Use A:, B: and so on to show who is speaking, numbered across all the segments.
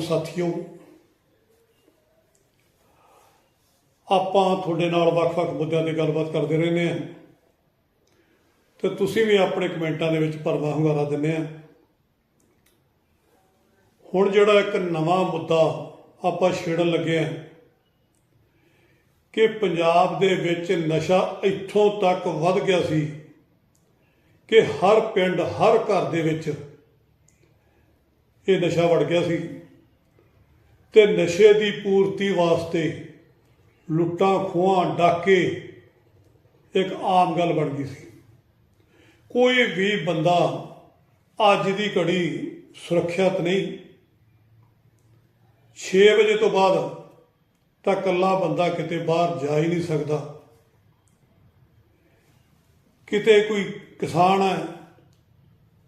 A: ਸਤਿਕਾਰਯੋਗ ਸਾਥੀਓ, ਆਪਾਂ ਤੁਹਾਡੇ ਨਾਲ ਵੱਖ-ਵੱਖ ਮੁੱਦਿਆਂ ਤੇ ਗੱਲਬਾਤ ਕਰਦੇ ਰਹਿੰਦੇ ਹਾਂ। ਤੇ ਤੁਸੀਂ ਵੀ ਆਪਣੇ ਕਮੈਂਟਾਂ ਦੇ ਵਿੱਚ ਭਰਵਾ ਹੁੰਗਾਰਾ ਦਿੰਦੇ ਆ ਹੁਣ ਜਿਹੜਾ ਇੱਕ ਨਵਾਂ ਮੁੱਦਾ ਆਪਾਂ ਛੇੜਨ ਲੱਗੇ ਆ ਕਿ ਪੰਜਾਬ ਦੇ ਵਿੱਚ ਨਸ਼ਾ ਇੱਥੋਂ ਤੱਕ ਵੱਧ ਗਿਆ ਸੀ ਕਿ ਹਰ ਪਿੰਡ, ਹਰ ਘਰ ਦੇ ਵਿੱਚ ਇਹ ਨਸ਼ਾ ਵੜ ਗਿਆ ਸੀ। ਤੇ ਨਸ਼ੇ ਦੀ ਪੂਰਤੀ ਵਾਸਤੇ ਲੁੱਟਾਂ, ਖੋਹਾਂ, ਡਾਕੇ ਇੱਕ ਆਮ ਗੱਲ ਬਣ ਗਈ ਸੀ। ਕੋਈ ਵੀ ਬੰਦਾ ਅੱਜ ਦੀ ਘੜੀ ਸੁਰੱਖਿਅਤ ਨਹੀਂ। 6 ਵਜੇ ਤੋਂ ਬਾਅਦ ਤਾਂ ਇਕੱਲਾ ਬੰਦਾ ਕਿਤੇ ਬਾਹਰ ਜਾ ਹੀ ਨਹੀਂ ਸਕਦਾ। ਕਿਤੇ ਕੋਈ ਕਿਸਾਨ ਹੈ,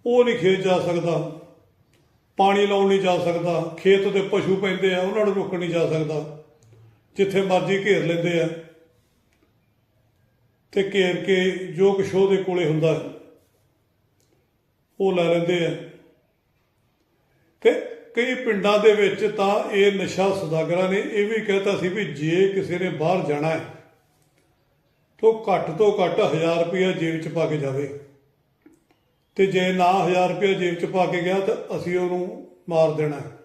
A: ਉਹ ਨਹੀਂ ਖੇਤ ਜਾ ਸਕਦਾ। ਪਾਣੀ ਲਾਉਣ ਨਹੀਂ ਜਾ ਸਕਦਾ, ਖੇਤ ਦੇ ਪਸ਼ੂ ਪੈਂਦੇ ਆ, ਉਹਨਾਂ ਨੂੰ ਰੋਕਣ ਨਹੀਂ ਜਾ ਸਕਦਾ। ਜਿੱਥੇ ਮਰਜ਼ੀ ਘੇਰ ਲੈਂਦੇ ਆ। ਤੇ ਘੇਰ ਕੇ ਜੋ ਕੁਛ ਉਹਦੇ ਕੋਲੇ ਹੁੰਦਾ, ਉਹ ਲੈ ਲੈਂਦੇ ਆ। ਤੇ ਕਈ ਪਿੰਡਾਂ ਦੇ ਵਿੱਚ ਤਾਂ ਇਹ ਨਸ਼ਾ ਸਦਾਗਰਾਂ ਨੇ ਇਹ ਵੀ ਕਹਿਤਾ ਸੀ ਵੀ ਜੇ ਕਿਸੇ ਨੇ ਬਾਹਰ ਜਾਣਾ ਹੈ, ਤਾਂ ਘੱਟ ਤੋਂ ਘੱਟ 1000 ਰੁਪਇਆ ਜੇਬ 'ਚ ਪਾ ਕੇ ਜਾਵੇ। ਤੇ ਜੇ ਨਾ 1000 ਰੁਪਇਆ ਜੇਬ 'ਚ ਪਾ ਕੇ ਗਿਆ ਤਾਂ ਅਸੀਂ ਉਹਨੂੰ ਮਾਰ ਦੇਣਾ ਹੈ।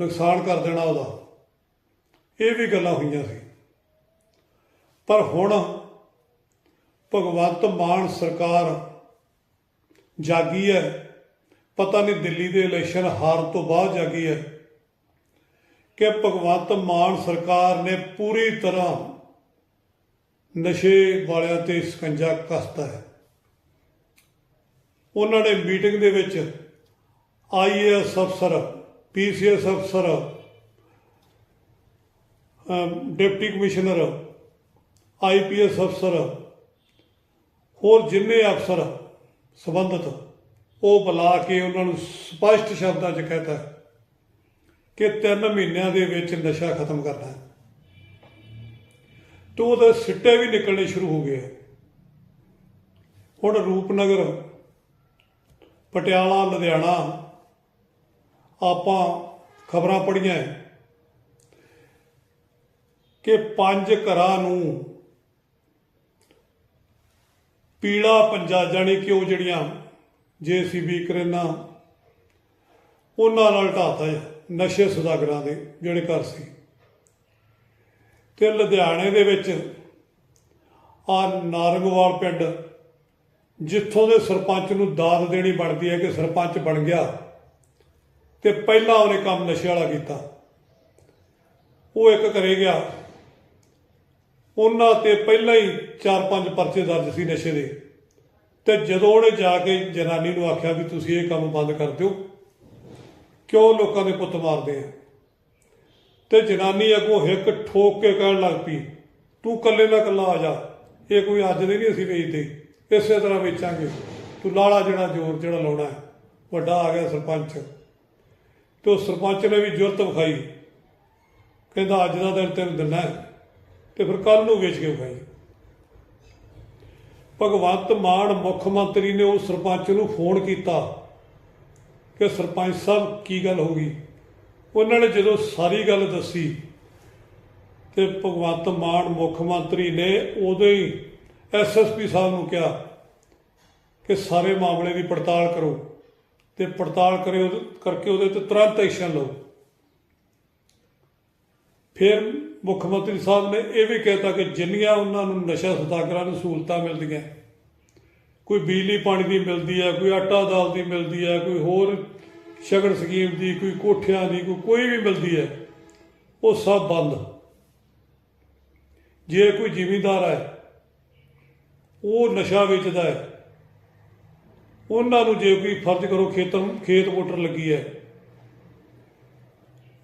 A: ਨੁਕਸਾਨ ਕਰ ਦੇਣਾ ਉਹਦਾ। ਇਹ ਵੀ ਗੱਲਾਂ ਹੋਈਆਂ ਸੀ। ਪਰ ਹੁਣ ਭਗਵੰਤ ਮਾਨ ਸਰਕਾਰ ਜਾਗੀ ਹੈ। ਪਤਾ ਨਹੀਂ ਦਿੱਲੀ ਦੇ ਇਲੈਕਸ਼ਨ ਹਾਰ ਤੋਂ ਬਾਅਦ ਜਾਗੀ ਹੈ ਕਿ ਭਗਵੰਤ ਮਾਨ ਸਰਕਾਰ ਨੇ ਪੂਰੀ ਤਰ੍ਹਾਂ ਨਸ਼ੇ ਵਾਲਿਆਂ ਤੇ ਸਕੰਜਾ ਕੱਸਤਾ ਹੈ। ਉਹਨਾਂ ਨੇ ਮੀਟਿੰਗ ਦੇ ਵਿੱਚ ਆਈਏਐਸ ਅਫਸਰ ਪੀਸੀਐਸ ਅਫਸਰ ਡਿਪਟੀ ਕਮਿਸ਼ਨਰ ਆਈਪੀਐਸ ਅਫਸਰ, ਹੋਰ ਜਿੰਨੇ ਅਫਸਰ ਸੰਬੰਧਿਤ, ਉਹ ਬੁਲਾ ਕੇ ਉਹਨਾਂ ਨੂੰ ਸਪਸ਼ਟ ਸ਼ਬਦਾਂ 'ਚ ਕਹਤਾ ਕਿ 3 ਮਹੀਨਿਆਂ ਦੇ ਵਿੱਚ ਨਸ਼ਾ ਖਤਮ ਕਰਨਾ ਹੈ। ਤੋਂ ਉਹਦੇ ਸਿੱਟੇ ਵੀ ਨਿਕਲਣੇ ਸ਼ੁਰੂ ਹੋ ਗਏ ਹੁਣ ਰੂਪਨਗਰ ਪਟਿਆਲਾ, ਲੁਧਿਆਣਾ, ਆਪਾਂ ਖਬਰਾਂ ਪੜੀਆਂ ਹੈ ਕਿ ਪੰਜ ਘਰਾਂ ਨੂੰ ਪੀਲਾ ਪੰਜਾ, ਜਾਣੀ ਕਿ ਉਹ ਜਿਹੜੀਆਂ ਜੇਸੀਬੀ ਕਰੇਨਾ, ਉਹਨਾਂ ਨਾਲ ਢਾਤਾ ਹੈ, ਨਸ਼ੇ ਸੁਦਾਗਰਾਂ ਦੇ, ਜਿਹੜੇ ਘਰ ਸੀ। ਤੇ ਲੁਧਿਆਣੇ ਦੇ ਵਿੱਚ ਆ ਨਾਰੰਗਵਾਲ ਪਿੰਡ ਜਿੱਥੋਂ ਦੇ ਸਰਪੰਚ ਨੂੰ ਦਾਤ ਦੇਣੀ ਬਣਦੀ ਹੈ ਕਿ ਸਰਪੰਚ ਬਣ ਗਿਆ ਤੇ ਪਹਿਲਾਂ ਉਹਨੇ ਕੰਮ ਨਸ਼ੇ ਵਾਲਾ ਕੀਤਾ। ਉਹ ਇੱਕ ਕਰੇ ਗਿਆ। ਉਹਨਾਂ ਤੇ ਪਹਿਲਾਂ ਹੀ 4-5 ਪਰਚੇ ਦਰਜ ਸੀ ਨਸ਼ੇ ਦੇ। ਤੇ ਜਦੋਂ ਉਹਨੇ ਜਾ ਕੇ ਜਨਾਨੀ ਨੂੰ ਆਖਿਆ ਵੀ ਤੁਸੀਂ ਇਹ ਕੰਮ ਬੰਦ ਕਰ ਦਿਓ, ਕਿਉਂ ਲੋਕਾਂ ਦੇ ਪੁੱਤ ਮਾਰਦੇ ਆ? ਤੇ ਜਨਾਨੀ ਅੱਗੋਂ ਹਿੱਕ ਠੋਕ ਕੇ ਕਹਿਣ ਲੱਗ ਪਈ, ਤੂੰ ਕੱਲੇ ਨਾ ਕੱਲਾ ਆ ਜਾ, ਇਹ ਕੋਈ ਅੱਜ ਦੇ ਨਹੀਂ ਅਸੀਂ ਵੇਚਦੇ ਇਸੇ ਤਰ੍ਹਾਂ ਵੇਚਾਂਗੇ। ਤੂੰ ਲਾਲਾ ਜਿਹੜਾ ਜ਼ੋਰ ਜਿਹੜਾ ਲਾਉਣਾ ਹੈ, ਵੱਡਾ ਆ ਗਿਆ ਸਰਪੰਚ। ਤੇ ਉਹ ਸਰਪੰਚ ਨੇ ਵੀ ਜੁਰਤ ਵਿਖਾਈ। ਕਹਿੰਦਾ, ਅੱਜ ਦਾ ਦਿਨ ਤੈਨੂੰ ਦਿੰਨਾ ਹੈ। ਤੇ ਫਿਰ ਕੱਲ ਨੂੰ ਵੇਚ ਕੇ ਵਿਖਾਈ। ਭਗਵੰਤ ਮਾਨ ਮੁੱਖ ਮੰਤਰੀ ਨੇ ਉਹ ਸਰਪੰਚ ਨੂੰ ਫੋਨ ਕੀਤਾ ਕਿ ਸਰਪੰਚ ਸਾਹਿਬ, ਕੀ ਗੱਲ ਹੋ ਗਈ? ਉਹਨਾਂ ਨੇ ਜਦੋਂ ਸਾਰੀ ਗੱਲ ਦੱਸੀ ਤੇ ਭਗਵੰਤ ਮਾਨ ਮੁੱਖ ਮੰਤਰੀ ਨੇ ਉਦੋਂ ਹੀ ਐਸਐਸਪੀ ਸਾਹਿਬ ਨੂੰ ਕਿਹਾ ਕਿ ਸਾਰੇ ਮਾਮਲੇ ਦੀ ਪੜਤਾਲ ਕਰੋ ਤੇ ਪੜਤਾਲ ਕਰਿਓ ਕਰਕੇ ਉਹਦੇ ਤੇ ਤੁਰੰਤ ਐਕਸ਼ਨ ਲਓ। ਫਿਰ ਮੁੱਖ ਮੰਤਰੀ ਸਾਹਿਬ ਨੇ ਇਹ ਵੀ ਕਹਿਤਾ ਕਿ ਜਿੰਨੀਆਂ ਉਹਨਾਂ ਨੂੰ ਨਸ਼ਾ ਸਦਾਗਰਾਂ ਨੂੰ ਸਹੂਲਤਾਂ ਮਿਲਦੀਆਂ, ਕੋਈ ਬਿਜਲੀ ਪਾਣੀ ਦੀ ਮਿਲਦੀ ਹੈ ਕੋਈ ਆਟਾ ਦਾਲ ਦੀ ਮਿਲਦੀ ਹੈ ਕੋਈ ਹੋਰ ਸ਼ਗਨ ਸਕੀਮ ਦੀ, ਕੋਈ ਕੋਠਿਆਂ ਦੀ, ਕੋਈ ਕੋਈ ਵੀ ਮਿਲਦੀ ਹੈ ਉਹ ਸਭ ਬੰਦ। ਜੇ ਕੋਈ ਜ਼ਿਮੀਂਦਾਰ ਹੈ ਉਹ ਨਸ਼ਾ ਵੇਚਦਾ ਹੈ। ਉਹਨਾਂ ਨੂੰ ਜੇ ਕੋਈ ਫਰਜ਼ ਕਰੋ ਖੇਤਰ ਖੇਤ ਮੋਟਰ ਲੱਗੀ ਹੈ।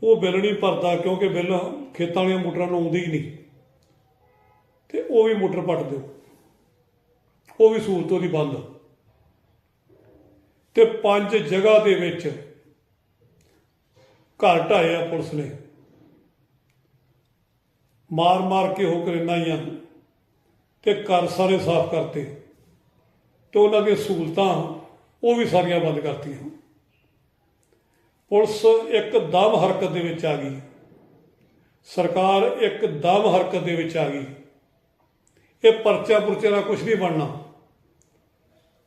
A: ਉਹ ਬਿੱਲ ਨਹੀਂ ਭਰਦਾ ਕਿਉਂਕਿ ਬਿੱਲ ਖੇਤਾਂ ਵਾਲੀਆਂ ਮੋਟਰਾਂ ਨੂੰ ਆਉਂਦੀ ਹੀ ਨਹੀਂ। ਤੇ ਉਹ ਵੀ ਮੋਟਰ ਪੱਟ ਦਿਓ। ਉਹ ਵੀ ਸਹੂਲਤ ਉਹਦੀ ਬੰਦ। ਤੇ ਪੰਜ ਜਗ੍ਹਾ ਦੇ ਵਿੱਚ ਘਰ ਢਾਏ ਆ ਪੁਲਿਸ ਨੇ। ਮਾਰ ਮਾਰ ਕੇ ਹੋ ਕਰਨਾ ਹੀ ਆ। ਤੇ ਘਰ ਸਾਰੇ ਸਾਫ਼ ਕਰਤੇ। ਤੇ ਉਹਨਾਂ ਦੀਆਂ ਸਹੂਲਤਾਂ ਉਹ ਵੀ ਸਾਰੀਆਂ ਬੰਦ ਕਰਤੀਆਂ। ਪੁਲਿਸ ਇੱਕ ਦਮ ਹਰਕਤ ਦੇ ਵਿੱਚ ਆ ਗਈ। ਸਰਕਾਰ ਇੱਕ ਦਮ ਹਰਕਤ ਦੇ ਵਿੱਚ ਆ ਗਈ। ਇਹ ਪਰਚਾ ਪੁਰਚੇ ਦਾ ਕੁਝ ਨਹੀਂ ਬਣਨਾ।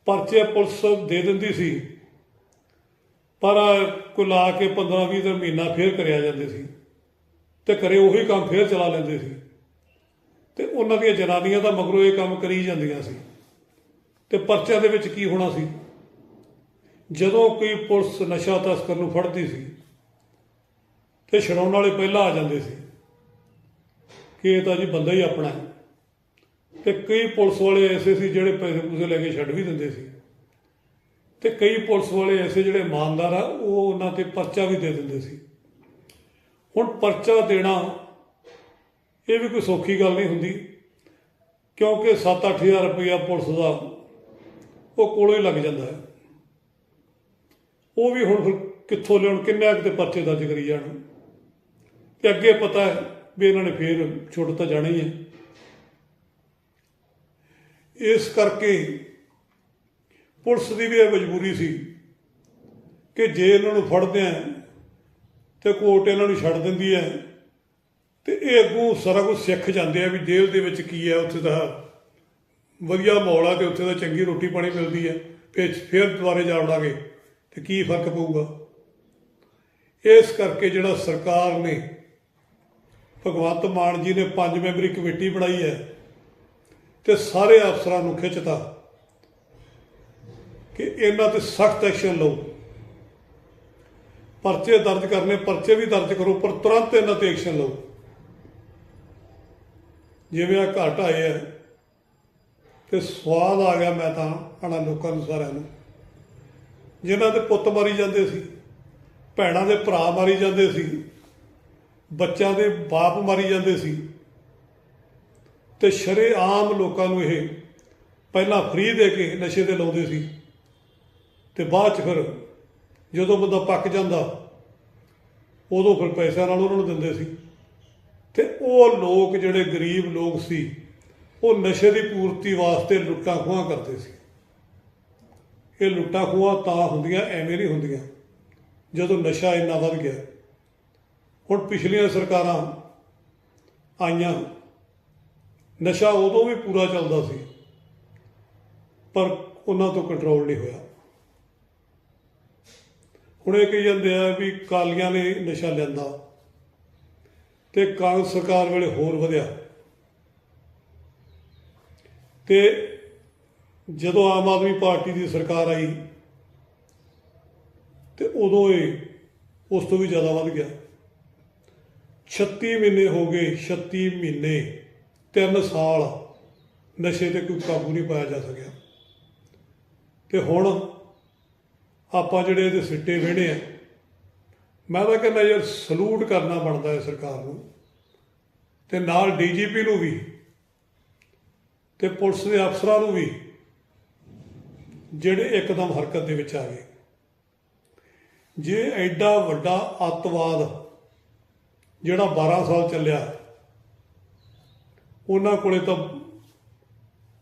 A: ਪਰਚੇ ਪੁਲਿਸ ਦੇ ਦਿੰਦੀ ਸੀ। ਪਰ ਕੋਈ ਲਾ ਕੇ 15 20 ਦਿਨ ਮਹੀਨਾ ਫੇਰ ਕਰਿਆ ਜਾਂਦੇ ਸੀ। ਤੇ ਕਰੇ ਉਹੀ ਕੰਮ ਫੇਰ ਚਲਾ ਲੈਂਦੇ ਸੀ। ਤੇ ਉਹਨਾਂ ਦੀਆਂ ਜਨਾਨੀਆਂ ਤਾਂ ਮਗਰੋਂ ਇਹ ਕੰਮ ਕਰੀ ਜਾਂਦੀਆਂ ਸੀ। ਤੇ ਪਰਚਿਆਂ ਦੇ ਵਿੱਚ ਕੀ ਹੋਣਾ ਸੀ? ਜਦੋਂ ਕੋਈ ਪੁਲਿਸ ਨਸ਼ਾ ਤਸਕਰ ਨੂੰ ਫੜਦੀ ਸੀ, ਤੇ ਛਡਾਉਣ ਵਾਲੇ ਪਹਿਲਾਂ ਆ ਜਾਂਦੇ ਸੀ ਕਿ ਇਹ ਤਾਂ ਜੀ ਬੰਦਾ ਹੀ ਆਪਣਾ ਹੈ। ਤੇ ਕਈ ਪੁਲਿਸ ਵਾਲੇ ਐਸੇ ਸੀ ਜਿਹੜੇ ਪੈਸੇ ਪੂਸੇ ਲੈ ਕੇ ਛੱਡ ਵੀ ਦਿੰਦੇ ਸੀ। ਤੇ ਕਈ ਪੁਲਿਸ ਵਾਲੇ ਐਸੇ ਜਿਹੜੇ ਇਮਾਨਦਾਰ ਆ, ਉਹ ਉਹਨਾਂ ਤੇ ਪਰਚਾ ਵੀ ਦੇ ਦਿੰਦੇ ਸੀ। ਹੁਣ ਪਰਚਾ ਦੇਣਾ ਇਹ ਵੀ ਕੋਈ ਸੌਖੀ ਗੱਲ ਨਹੀਂ ਹੁੰਦੀ, ਕਿਉਂਕਿ 7-8000 ਰੁਪਇਆ ਪੁਲਿਸ ਦਾ ਉਹ ਕੋਲੋਂ ਹੀ ਲੱਗ ਜਾਂਦਾ ਹੈ। ਉਹ ਵੀ ਹੁਣ ਫਿਰ ਕਿੱਥੋਂ ਲਿਆਉਣ, ਕਿੰਨੇ ਕੁ ਤੇ ਪਰਚੇ ਦਰਜ ਕਰੀ ਜਾਣ। ਤੇ ਅੱਗੇ ਪਤਾ ਹੈ ਵੀ ਇਹਨਾਂ ਨੇ ਫੇਰ ਛੁੱਟ ਤਾਂ ਜਾਣਾ ਹੀ ਹੈ। ਇਸ ਕਰਕੇ ਪੁਲਿਸ ਦੀ ਵੀ ਇਹ ਮਜਬੂਰੀ ਸੀ ਕਿ ਜੇ ਇਹਨਾਂ ਨੂੰ ਫੜਦੇ ਆ ਤੇ ਕੋਰਟ ਇਹਨਾਂ ਨੂੰ ਛੱਡ ਦਿੰਦੀ ਹੈ ਤੇ ਇਹ ਅੱਗੋਂ ਸਾਰਾ ਕੁਝ ਸਿੱਖ ਜਾਂਦੇ ਆ ਵੀ ਜੇਲ੍ਹ ਦੇ ਵਿੱਚ ਕੀ ਹੈ, ਉੱਥੇ ਦਾ ਵਧੀਆ ਮਾਹੌਲ ਆ ਤੇ ਉੱਥੇ ਦਾ ਚੰਗੀ ਰੋਟੀ ਪਾਣੀ ਮਿਲਦੀ ਹੈ ਫਿਰ ਫਿਰ ਦੁਬਾਰੇ ਜਾ ਵੜਾਂਗੇ ਤੇ ਕੀ ਫ਼ਰਕ ਪਊਗਾ? ਇਸ ਕਰਕੇ ਜਿਹੜਾ ਸਰਕਾਰ ਨੇ ਭਗਵੰਤ ਮਾਨ ਜੀ ਨੇ ਪੰਜ ਮੈਂਬਰੀ ਕਮੇਟੀ ਬਣਾਈ ਹੈ, ਤੇ ਸਾਰੇ ਅਫਸਰਾਂ ਨੂੰ ਖਿੱਚਤਾ ਕਿ ਇਹਨਾਂ ਤੇ ਸਖਤ ਐਕਸ਼ਨ ਲਓ। ਪਰਚੇ ਦਰਜ ਕਰਨੇ, ਪਰਚੇ ਵੀ ਦਰਜ ਕਰੋ, ਪਰ ਤੁਰੰਤ ਇਹਨਾਂ ਤੇ ਐਕਸ਼ਨ ਲਓ। ਜਿਵੇਂ ਆ ਘਟ ਆਏ ਆ ਤੇ ਸਵਾਦ ਆ ਗਿਆ ਮੈਂ ਤਾਂ ਆਣਾ ਲੋਕਾਂ ਨੂੰ ਸਾਰਿਆਂ ਨੂੰ। ਜਿਨ੍ਹਾਂ ਦੇ ਪੁੱਤ ਮਾਰੀ ਜਾਂਦੇ ਸੀ, ਭੈਣਾਂ ਦੇ ਭਰਾ ਮਾਰੀ ਜਾਂਦੇ ਸੀ, ਬੱਚਿਆਂ ਦੇ ਬਾਪ ਮਾਰੀ ਜਾਂਦੇ ਸੀ ਤੇ ਸ਼ਰੇਆਮ ਲੋਕਾਂ ਨੂੰ ਇਹ ਪਹਿਲਾਂ ਫ੍ਰੀ ਦੇ ਕੇ ਨਸ਼ੇ ਤੇ ਲਾਉਂਦੇ ਸੀ ਤੇ ਬਾਅਦ ਚ ਫਿਰ ਜਦੋਂ ਬੰਦਾ ਪੱਕ ਜਾਂਦਾ, ਉਦੋਂ ਫਿਰ ਪੈਸਿਆਂ ਨਾਲ ਉਹਨਾਂ ਨੂੰ ਦਿੰਦੇ ਸੀ। ਤੇ ਉਹ ਲੋਕ ਜਿਹੜੇ ਗਰੀਬ ਲੋਕ ਸੀ, ਉਹ ਨਸ਼ੇ ਦੀ ਪੂਰਤੀ ਵਾਸਤੇ ਲੁੱਟਾਂ ਖੋਹਾਂ ਕਰਦੇ ਸੀ। ਇਹ ਲੁੱਟਾਂ ਖੋਹਾਂ ਤਾਂ ਹੁੰਦੀਆਂ, ਐਵੇਂ ਨਹੀਂ ਹੁੰਦੀਆਂ, ਜਦੋਂ ਨਸ਼ਾ ਇੰਨਾ ਵੱਧ ਗਿਆ। ਹੁਣ ਪਿਛਲੀਆਂ ਸਰਕਾਰਾਂ ਆਈਆਂ, ਨਸ਼ਾ ਉਦੋਂ ਵੀ ਪੂਰਾ ਚੱਲਦਾ ਸੀ, ਪਰ ਉਹਨਾਂ ਤੋਂ ਕੰਟਰੋਲ ਨਹੀਂ ਹੋਇਆ। ਹੁਣ ਇਹ ਕਹੀ ਜਾਂਦੇ ਆ ਵੀ ਕਾਲੀਆਂ ਨੇ ਨਸ਼ਾ ਲੈਂਦਾ ਤੇ ਕਾਂਗਰਸ ਸਰਕਾਰ ਵੇਲੇ ਹੋਰ ਵਧਿਆ। ਤੇ ਜਦੋਂ ਆਮ ਆਦਮੀ ਪਾਰਟੀ ਦੀ ਸਰਕਾਰ ਆਈ, ਤੇ ਉਦੋਂ ਇਹ ਉਸ ਤੋਂ ਵੀ ਜ਼ਿਆਦਾ ਵੱਧ ਗਿਆ। 36 ਮਹੀਨੇ ਹੋ ਗਏ 36 ਮਹੀਨੇ 3 ਸਾਲ ਨਸ਼ੇ ਤੇ ਕੋਈ ਕਾਬੂ ਨਹੀਂ ਪਾਇਆ ਜਾ ਸਕਿਆ। ਤੇ ਹੁਣ ਆਪਾਂ ਜਿਹੜੇ ਇਹਦੇ ਸਿੱਟੇ ਵਿਹਣੇ ਆ ਮੈਂ ਤਾਂ ਕਹਿੰਦਾ ਯਾਰ ਸਲੂਟ ਕਰਨਾ ਬਣਦਾ ਹੈ ਸਰਕਾਰ ਨੂੰ ਤੇ ਨਾਲ ਡੀਜੀਪੀ ਨੂੰ ਵੀ ਤੇ ਪੁਲਿਸ ਦੇ ਅਫਸਰਾਂ ਨੂੰ ਵੀ ਜਿਹੜੇ ਇੱਕਦਮ ਹਰਕਤ ਦੇ ਵਿੱਚ ਆ ਗਏ। ਜੇ ਐਡਾ ਵੱਡਾ ਅੱਤਵਾਦ ਜਿਹੜਾ 12 ਸਾਲ ਚੱਲਿਆ, ਉਹਨਾਂ ਕੋਲੇ ਤਾਂ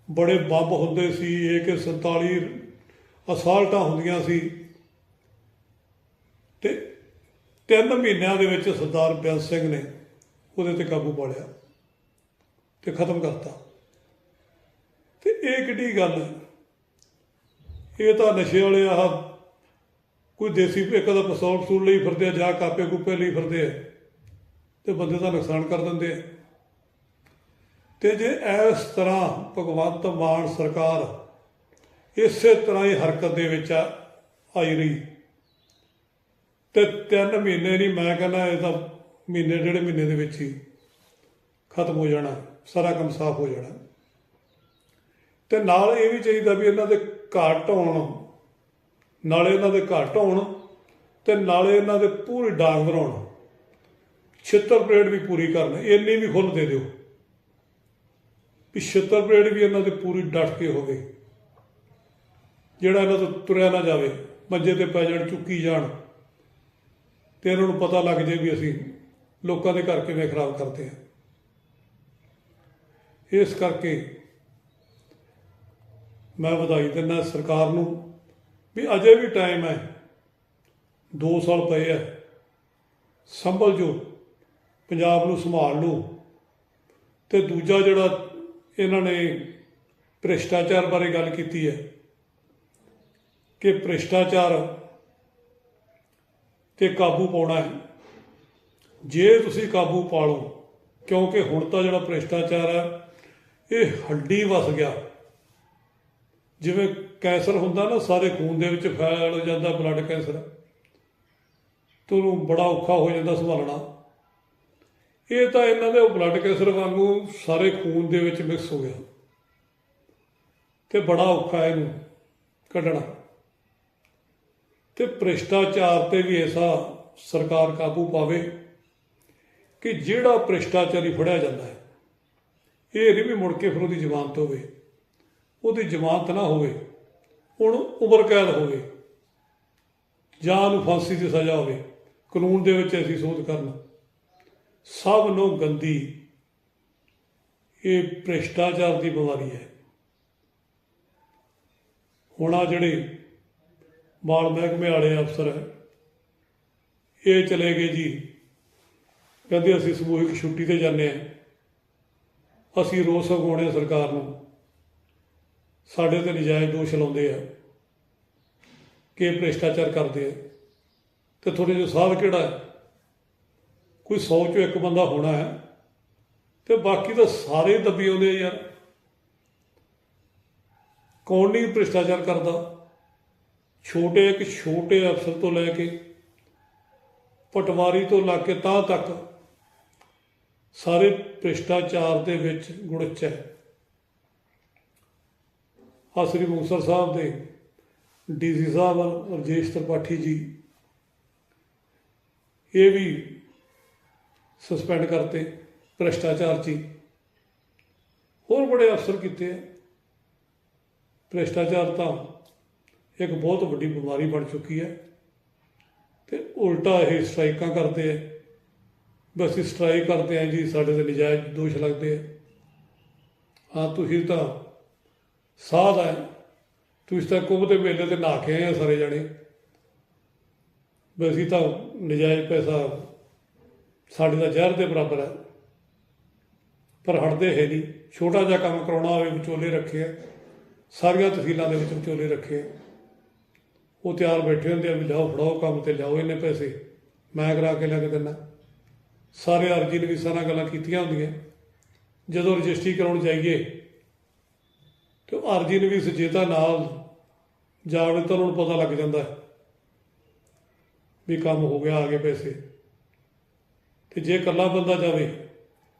A: ਬੜੇ ਬੰਬ ਹੁੰਦੇ ਸੀ ਇਹ ਕਿ 47 ਅਸਾਲਟਾਂ ਹੁੰਦੀਆਂ ਸੀ ਤੇ ਤਿੰਨ ਮਹੀਨਿਆਂ ਦੇ ਵਿੱਚ ਸਰਦਾਰ ਬਿਆਨ ਸਿੰਘ ਨੇ ਉਹਦੇ ਤੇ ਕਾਬੂ ਪਾ ਲਿਆ ਤੇ ਖਤਮ ਕਰਤਾ। ਤੇ ਇਹ ਕਿੱਡੀ ਗੱਲ ਹੈ? ਇਹ ਤਾਂ ਨਸ਼ੇ ਵਾਲੇ ਆਹ ਕੋਈ ਦੇਸੀ ਇੱਕ ਦਾ ਪਿਸਤੌਲ ਪਸੂਲ ਲਈ ਫਿਰਦੇ ਆ ਜਾਂ ਕਾਪੇ ਕੂਪੇ ਲਈ ਫਿਰਦੇ ਆ ਤੇ ਬੰਦੇ ਦਾ ਨੁਕਸਾਨ ਕਰ ਦਿੰਦੇ ਆ। ਤੇ ਜੇ ਇਸ ਤਰ੍ਹਾਂ ਭਗਵੰਤ ਮਾਨ ਸਰਕਾਰ ਇਸੇ ਤਰ੍ਹਾਂ ਹੀ ਹਰਕਤ ਦੇ ਵਿੱਚ ਆਈ ਰਹੀ ਤੇ ਤਿੰਨ ਮਹੀਨੇ ਨਹੀਂ, ਮੈਂ ਕਹਿੰਦਾ ਇਹ ਤਾਂ ਮਹੀਨੇ, ਡੇਢ ਮਹੀਨੇ ਦੇ ਵਿੱਚ ਹੀ ਖਤਮ ਹੋ ਜਾਣਾ, ਸਾਰਾ ਕੰਮ ਸਾਫ਼ ਹੋ ਜਾਣਾ। ਤੇ ਨਾਲ ਇਹ ਵੀ ਚਾਹੀਦਾ ਵੀ ਇਹਨਾਂ ਦੇ ਘਾਟ ਹੋਣ ਨਾਲੇ ਇਹਨਾਂ ਦੇ ਘਾਟ ਹੋਣ ਤੇ ਨਾਲੇ ਇਹਨਾਂ ਦੇ ਪੂਰੀ ਡਾਂਗ ਬਣਾਉਣ ਛਿੱਤਰ ਪਲੇਟ ਵੀ ਪੂਰੀ ਕਰਨ, ਇੰਨੀ ਵੀ ਖੁੱਲ ਦੇ ਦਿਓ ਵੀ ਛਿੱਤਰ ਪਲੇਟ ਵੀ ਇਹਨਾਂ ਦੇ ਪੂਰੀ ਡਟ ਕੇ ਹੋਵੇ। ਜਿਹੜਾ ਇਹਨਾਂ ਤੋਂ ਤੁਰਿਆ ਨਾ ਜਾਵੇ, ਮੰਜੇ ਤੇ ਪੈ ਜਾਣ, ਚੁੱਕੀ ਜਾਣ ਤੇ ਇਹਨਾਂ ਨੂੰ ਪਤਾ ਲੱਗ ਜੇ ਵੀ ਅਸੀਂ ਲੋਕਾਂ ਦੇ ਘਰ ਕਿਵੇਂ ਖਰਾਬ ਕਰਦੇ ਹਾਂ ਇਸ ਕਰਕੇ ਮੈਂ ਵਧਾਈ ਦਿੰਦਾ ਸਰਕਾਰ ਨੂੰ ਵੀ ਅਜੇ ਵੀ ਟਾਈਮ ਹੈ 2 ਸਾਲ ਪਏ ਆ। ਸੰਭਲ ਜੋ, ਪੰਜਾਬ ਨੂੰ ਸੰਭਾਲ ਲਓ। ਤੇ ਦੂਜਾ ਜਿਹੜਾ ਇਹਨਾਂ ਨੇ ਭ੍ਰਿਸ਼ਟਾਚਾਰ ਬਾਰੇ ਗੱਲ ਕੀਤੀ ਹੈ ਕਿ ਭ੍ਰਿਸ਼ਟਾਚਾਰ ਤੇ ਕਾਬੂ ਪਾਉਣਾ ਹੈ। ਜੇ ਤੁਸੀਂ ਕਾਬੂ ਪਾ ਲਓ, ਕਿਉਂਕਿ ਹੁਣ ਤਾਂ ਜਿਹੜਾ ਭ੍ਰਿਸ਼ਟਾਚਾਰ ਹੈ, ਇਹ ਹੱਡੀ ਵਸ ਗਿਆ। ਜਿਵੇਂ ਕੈਂਸਰ ਹੁੰਦਾ ਨਾ, ਸਾਰੇ ਖੂਨ ਦੇ ਵਿੱਚ ਫੈਲ ਜਾਂਦਾ, ਬਲੱਡ ਕੈਂਸਰ। ਤੇ ਉਹਨੂੰ ਬੜਾ ਔਖਾ ਹੋ ਜਾਂਦਾ ਸੰਭਾਲਣਾ। ਇਹ ਤਾਂ ਇਹਨਾਂ ਦੇ ਬਲੱਡ ਕੈਂਸਰ ਵਾਂਗੂ ਸਾਰੇ ਖੂਨ ਦੇ ਵਿੱਚ ਮਿਕਸ ਹੋ ਗਿਆ। ਤੇ ਬੜਾ ਔਖਾ ਇਹਨੂੰ ਕੱਢਣਾ। ਤੇ ਭ੍ਰਿਸ਼ਟਾਚਾਰ ਤੇ ਵੀ ਐਸਾ ਸਰਕਾਰ ਕਾਬੂ ਪਾਵੇ ਕਿ ਜਿਹੜਾ ਭ੍ਰਿਸ਼ਟਾਚਾਰੀ ਫੜਿਆ ਜਾਂਦਾ ਹੈ, ਇਹ ਨਹੀਂ ਵੀ ਮੁੜ ਕੇ ਫਿਰ ਉਹਦੀ ਜ਼ਮਾਨਤ ਹੋਵੇ, ਉਹਦੀ ਜ਼ਮਾਨਤ ਨਾ ਹੋਵੇ ਹੁਣ ਉਮਰ ਕੈਦ ਹੋਵੇ, ਜਾਂ ਨੂੰ ਫਾਂਸੀ ਦੀ ਸਜ਼ਾ ਹੋਵੇ, ਕਾਨੂੰਨ ਦੇ ਵਿੱਚ ਐਸੀ ਸੋਧ ਕਰਨ। ਸਭ ਨੂੰ ਗੰਦੀ ਇਹ ਭ੍ਰਿਸ਼ਟਾਚਾਰ ਦੀ ਬਿਮਾਰੀ ਹੈ। ਹੁਣ ਆ ਜਿਹੜੇ ਮਾਲ ਮਹਿਕਮੇ ਵਾਲੇ ਅਫਸਰ ਹੈ। ਇਹ ਚਲੇ ਗਏ ਜੀ। ਕਹਿੰਦੇ ਅਸੀਂ ਸਮੂਹਿਕ ਛੁੱਟੀ ਤੇ ਜਾਂਦੇ ਆ ਅਸੀਂ ਰੋਸ ਉਗਾਉਣੇ ਸਰਕਾਰ ਨੂੰ। ਸਾਡੇ ਤੇ ਨਜਾਇਜ਼ ਦੋਸ਼ ਲਾਉਂਦੇ ਆ ਕਿ ਭ੍ਰਿਸ਼ਟਾਚਾਰ ਕਰਦੇ ਆ। ਤੇ ਤੁਹਾਡੇ ਜਿਹਾ ਸਾਧ ਕਿਹੜਾ ਹੈ? ਕੋਈ 100 ਚੋਂ ਇੱਕ ਬੰਦਾ ਹੋਣਾ ਹੈ। ਤੇ ਬਾਕੀ ਤਾਂ ਸਾਰੇ ਦੱਬੀ ਆਉਂਦੇ ਯਾਰ। ਕੌਣ ਨਹੀਂ ਭ੍ਰਿਸ਼ਟਾਚਾਰ ਕਰਦਾ? ਛੋਟੇ ਇੱਕ ਛੋਟੇ ਅਫਸਰ ਤੋਂ ਲੈ ਕੇ ਪਟਵਾਰੀ ਤੋਂ ਲੈ ਕੇ ਤਾਂ ਤੱਕ ਸਾਰੇ ਭ੍ਰਿਸ਼ਟਾਚਾਰ ਦੇ ਵਿੱਚ ਗੁੜਚ ਹੈ। ਆ ਸ੍ਰੀ ਮੁਕਤਸਰ ਸਾਹਿਬ ਦੇ ਡੀਸੀ ਸਾਹਿਬ ਰਜੇਸ਼ ਤ੍ਰਿਪਾਠੀ ਜੀ, ਇਹ ਵੀ ਸਸਪੈਂਡ ਕਰਤੇ ਭ੍ਰਿਸ਼ਟਾਚਾਰ 'ਚ ਹੀ। ਹੋਰ ਬੜੇ ਅਫਸਰ ਕੀਤੇ ਆ। ਭ੍ਰਿਸ਼ਟਾਚਾਰ ਤਾਂ ਇੱਕ ਬਹੁਤ ਵੱਡੀ ਬਿਮਾਰੀ ਬਣ ਚੁੱਕੀ ਹੈ ਤੇ ਉਲਟਾ ਇਹ ਸਟ੍ਰਾਈਕਾਂ ਕਰਦੇ ਆ ਬਸ ਅਸੀਂ ਸਟ੍ਰਾਈਕ ਕਰਦੇ ਆ ਜੀ, ਸਾਡੇ ਤੇ ਨਜਾਇਜ਼ ਦੋਸ਼ ਲੱਗਦੇ ਆ ਹਾਂ, ਤੁਸੀਂ ਤਾਂ ਸਾਧ ਹੈ। ਤੁਸੀਂ ਤਾਂ ਕੁੰਭ ਦੇ ਮੇਲੇ ਤੇ ਨਹਾ ਕੇ ਆਏ ਆ ਸਾਰੇ ਜਣੇ। ਬਸ ਅਸੀਂ ਤਾਂ ਨਜਾਇਜ਼ ਪੈਸਾ ਸਾਡੇ ਦਾ ਜ਼ਹਿਰ ਦੇ ਬਰਾਬਰ ਹੈ। ਪਰ ਹਟਦੇ ਹੈ ਨਹੀਂ। ਛੋਟਾ ਜਿਹਾ ਕੰਮ ਕਰਾਉਣਾ ਹੋਵੇ, ਵਿਚੋਲੇ ਰੱਖੇ ਆ ਸਾਰੀਆਂ ਤਹਿਸੀਲਾਂ ਦੇ ਵਿੱਚ ਵਿਚੋਲੇ ਰੱਖੇ ਆ ਉਹ ਤਿਆਰ ਬੈਠੇ ਹੁੰਦੇ ਆ ਵੀ ਲਿਆਓ, ਫੜਾਓ ਕੰਮ ਤੇ, ਲਿਆਓ ਇੰਨੇ ਪੈਸੇ। ਮੈਂ ਕਰਾ ਕੇ ਲੈ ਕੇ ਦਿੰਦਾ ਸਾਰੇ ਅਰਜੀ ਨੇ ਵੀ ਸਾਰਾ ਗੱਲਾਂ ਕੀਤੀਆਂ ਹੁੰਦੀਆਂ। ਜਦੋਂ ਰਜਿਸਟਰੀ ਕਰਾਉਣ ਜਾਈਏ, ਤੇ ਅਰਜ਼ੀ ਅਰਜੀ ਵੀ ਜੇਤਾ ਨਾਲ ਜਾਵੜੇ ਤਾਂ ਉਹਨਾਂ ਨੂੰ ਪਤਾ ਲੱਗ ਜਾਂਦਾ ਵੀ ਕੰਮ ਹੋ ਗਿਆ, ਆ ਗਏ ਪੈਸੇ। ਤੇ ਜੇ ਇਕੱਲਾ ਬੰਦਾ ਜਾਵੇ,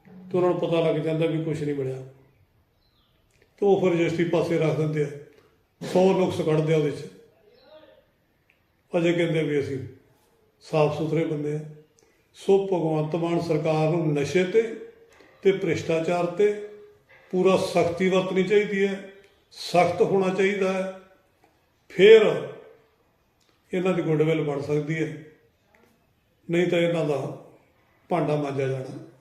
A: ਤਾਂ ਉਹਨਾਂ ਨੂੰ ਪਤਾ ਲੱਗ ਜਾਂਦਾ ਵੀ ਕੁਝ ਨਹੀਂ ਮਿਲਿਆ। ਤੇ ਉਹ ਫਿਰ ਰਜਿਸਟਰੀ ਪਾਸੇ ਰੱਖ ਦਿੰਦੇ ਆ। 100 ਲੋਕ ਕੱਢਦੇ ਆ ਉਹਦੇ 'ਚ। ਅਜੇ ਕਹਿੰਦੇ ਵੀ ਅਸੀਂ ਸਾਫ਼ ਸੁਥਰੇ ਬੰਦੇ ਆ ਸੋ ਭਗਵੰਤ ਮਾਨ ਸਰਕਾਰ ਨੂੰ ਨਸ਼ੇ ਤੇ ਤੇ ਭ੍ਰਿਸ਼ਟਾਚਾਰ ਤੇ ਪੂਰਾ ਸਖਤੀ ਵਰਤਣੀ ਚਾਹੀਦੀ ਹੈ, ਸਖਤ ਹੋਣਾ ਚਾਹੀਦਾ ਹੈ। ਫਿਰ ਇਹਨਾਂ ਦੀ ਗੁੱਡਵਿਲ ਬਣ ਸਕਦੀ ਹੈ। ਨਹੀਂ ਤਾਂ ਇਹਨਾਂ ਦਾ ਭਾਂਡਾ ਮਾਂਜਿਆ ਜਾਣਾ।